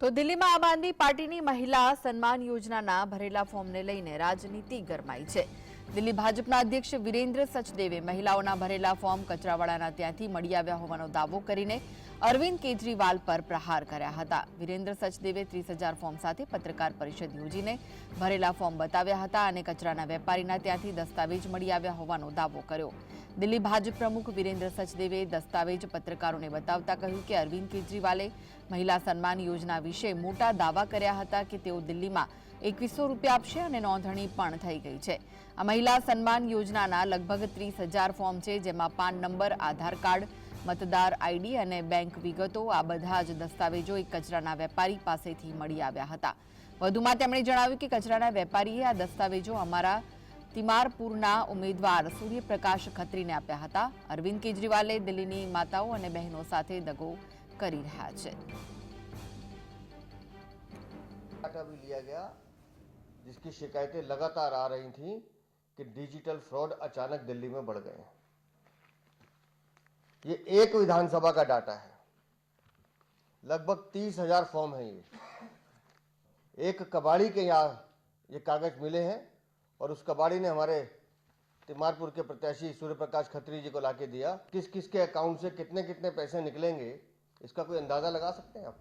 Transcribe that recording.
તો દિલ્હીમાં આમ આદમી પાર્ટીની મહિલા સન્માન યોજનાના ભરેલા ફોર્મને લઈને રાજનીતિ ગરમાઈ છે. દિલ્હી ભાજપના અધ્યક્ષ વિરેન્દ્ર સચદેવે મહિલાઓના ભરેલા ફોર્મ કચરાવાળાના ત્યાંથી મળી આવ્યા હોવાનો દાવો કરીને અરવિંદ કેજરીવાલ પર પ્રહાર કર્યા હતા. વિરેન્દ્ર સચદેવે ત્રીસ હજાર ફોર્મ સાથે પત્રકાર પરિષદ યોજીને ભરેલા ફોર્મ બતાવ્યા હતા અને કચરાના વેપારીના ત્યાંથી દસ્તાવેજ મળી આવ્યા હોવાનો દાવો કર્યો. દિલ્હી ભાજપ પ્રમુખ વિરેન્દ્ર સચદેવે દસ્તાવેજ પત્રકારોને બતાવતા કહ્યું કે અરવિંદ કેજરીવાલે મહિલા સન્માન યોજના વિશે મોટા દાવા કર્યા હતા કે તેઓ દિલ્હીમાં એકવીસો રૂપિયા આપશે અને નોંધણી પણ થઈ ગઈ છે. આ મહિલા સન્માન યોજનાના લગભગ ત્રીસ હજાર ફોર્મ છે, જેમાં પાન નંબર, આધાર કાર્ડ, મતદાર આઈડી અને બેંક વિગતો, આ બધા જ દસ્તાવેજો એક કચરાના વેપારી પાસેથી મળી આવ્યા હતા. વધુમાં તેમણે જણાવ્યું કે કચરાના વેપારીએ આ દસ્તાવેજો અમારા તિમારપુરના ઉમેદવાર સૂર્યપ્રકાશ ખત્રીને આપ્યા હતા. અરવિંદ કેજરીવાલે દિલ્હીની માતાઓ અને બહેનો સાથે દગો કરી રહ્યા છે डाटा भी लिया गया जिसकी शिकायतें लगातार आ रही थी कि डिजिटल फ्रॉड अचानक दिल्ली में बढ़ गए हैं ये एक विधानसभा का डाटा है लगभग तीस हजार फॉर्म है ये एक कबाड़ी के यहाँ ये कागज मिले हैं और उस कबाड़ी ने हमारे तिमारपुर के प्रत्याशी सूर्य प्रकाश खत्री जी को लाके दिया किस किस के अकाउंट से कितने कितने पैसे निकलेंगे इसका कोई अंदाजा लगा सकते हैं आप